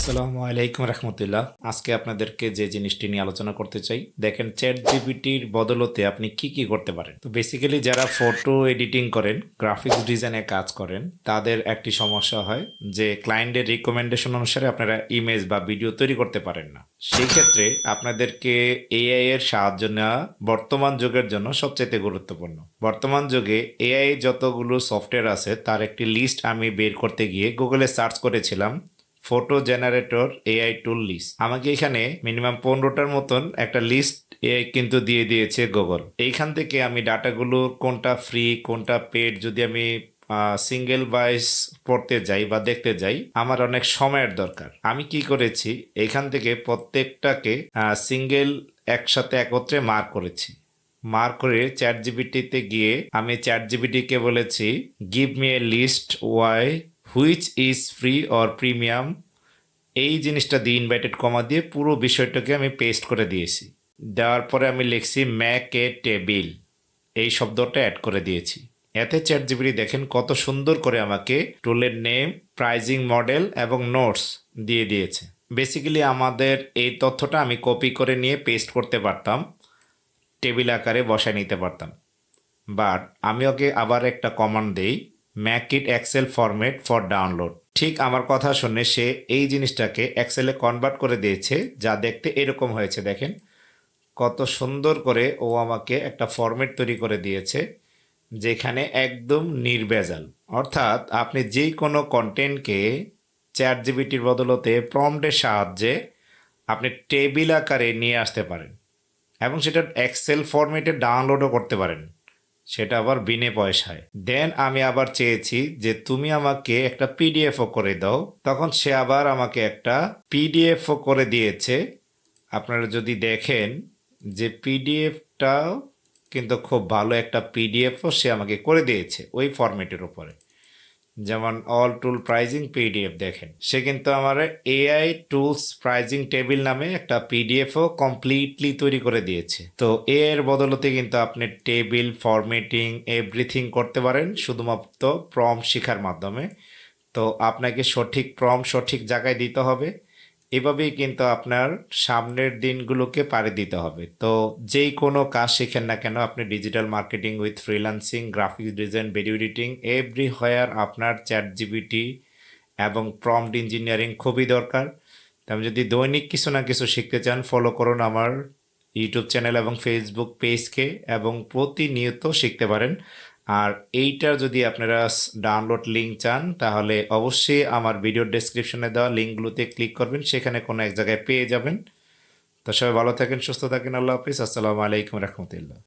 আসসালামু আলাইকুম রহমতুল্লাহ। আজকে আপনাদেরকে যে জিনিসটি নিয়ে আলোচনা করতে চাই, দেখেন চ্যাট জিবিটির বদলতে আপনি কি কি করতে পারেন। তো বেসিক্যালি যারা ফটো এডিটিং করেন গ্রাফিক্স ডিজাইনে কাজ করেন, তাদের একটি সমস্যা হয় যে ক্লায়েন্টের রিকমেন্ডেশন অনুসারে আপনারা ইমেজ বা ভিডিও তৈরি করতে পারেন না। সেই ক্ষেত্রে আপনাদেরকে এআই এর সাহায্য নেওয়া বর্তমান যুগের জন্য সবচেয়ে গুরুত্বপূর্ণ। বর্তমান যুগে এআই যতগুলো সফটওয়্যার আছে, তার একটি লিস্ট আমি বের করতে গিয়ে গুগলে সার্চ করেছিলাম photo generator AI tool list আমাকে এখানে মিনিমাম পনেরোটার মতন একটা লিস্ট এআই কিন্তু দিয়ে দিয়েছে গুগল এইখান থেকে আমি ডাটাগুলো কোনটা ফ্রি কোনটা পেড যদি আমি সিঙ্গেল বাইস পড়তে যাই বা দেখতে যাই, আমার অনেক সময়ের দরকার। আমি কি করেছি, এখান থেকে প্রত্যেকটাকে সিঙ্গেল একসাথে একত্রে মার্ক করেছি। মার করে চ্যাট জিবিটিতে গিয়ে আমি চ্যাট জিবিটিকে বলেছি give me a list why which is free or premium এই জিনিসটা দিয়ে ইনভাইটেড কমা দিয়ে পুরো বিষয়টাকে আমি পেস্ট করে দিয়েছি। দেওয়ার পরে আমি লিখছি ম্যাক এ টেবিল এই শব্দটা অ্যাড করে দিয়েছি। এতে চ্যাট জিবিটি দেখেন কত সুন্দর করে আমাকে টুলের নেম প্রাইজিং মডেল এবং নোটস দিয়ে দিয়েছে। বেসিক্যালি আমাদের এই তথ্যটা আমি কপি করে নিয়ে পেস্ট করতে পারতাম টেবিল আকারে বসায় নিতে পারতাম। বাট আমি ওকে আবার একটা কমান্ড দেই। Make it excel format for download ঠিক আমার কথা শুনে সে এই জিনিসটাকে এক্সেলে কনভার্ট করে দিয়েছে, যা দেখতে এরকম হয়েছে, দেখেন। কত সুন্দর করে ও আমাকে একটা ফরম্যাট তৈরি করে দিয়েছে, যেখানে একদম নির্ভেজাল। অর্থাৎ আপনি যে কোনো কন্টেন্টকে চ্যাট জিবিটির বদলতে প্রম্পটের সাহায্যে আপনি টেবিল আকারে নিয়ে আসতে পারেন এবং সেটা এক্সেল ফরম্যাটে ডাউনলোডও করতে পারেন। সেটা আবার বিনে পয়সায়। দেন আমি আবার চেয়েছি যে তুমি আমাকে একটা পিডিএফও করে দাও। তখন সে আবার আমাকে একটা পিডিএফও করে দিয়েছে। আপনারা যদি দেখেন যে পিডিএফটাও কিন্তু খুব ভালো একটা পিডিএফও সে আমাকে করে দিয়েছে ওই ফরম্যাটের উপরে। যেমন অল টুল প্রাইজিং পিডিএফ দেখেন। সে কিন্তু আমার এআই টুলস প্রাইজিং টেবিল নামে একটা পিডিএফও কমপ্লিটলি তৈরি করে দিয়েছে। তো এ এর বদলতে কিন্তু আপনি টেবিল ফরমেটিং এভরিথিং করতে পারেন, শুধুমাত্র প্রম শেখার মাধ্যমে। তো আপনাকে সঠিক প্রম সঠিক জায়গায় দিতে হবে। এভাবেই কিন্তু আপনার সামনের দিনগুলোকে পাড়ি দিতে হবে। তো যেই কোনো কাজ শেখেন না কেন, আপনি digital marketing with freelancing graphics design video editing everywhere আপনার চ্যাট জিবিটি এবং প্রম্পট ইঞ্জিনিয়ারিং খুবই দরকার। তেমন যদি দৈনিক কিছু না কিছু শিখতে চান ফলো করুন আমার ইউটিউব চ্যানেল এবং ফেসবুক পেজকে এবং প্রতিনিয়ত শিখতে পারেন। আর এইটার যদি আপনারা ডাউনলোড লিঙ্ক চান, তাহলে অবশ্যই আমার ভিডিও ডেসক্রিপশনে দেওয়া লিঙ্কগুলোতে ক্লিক করবেন, সেখানে কোনো এক জায়গায় পেয়ে যাবেন। তো সবাই ভালো থাকেন, সুস্থ থাকেন, আল্লাহ হাফিজ। আসসালামু আলাইকুম রহমতুল্লাহ।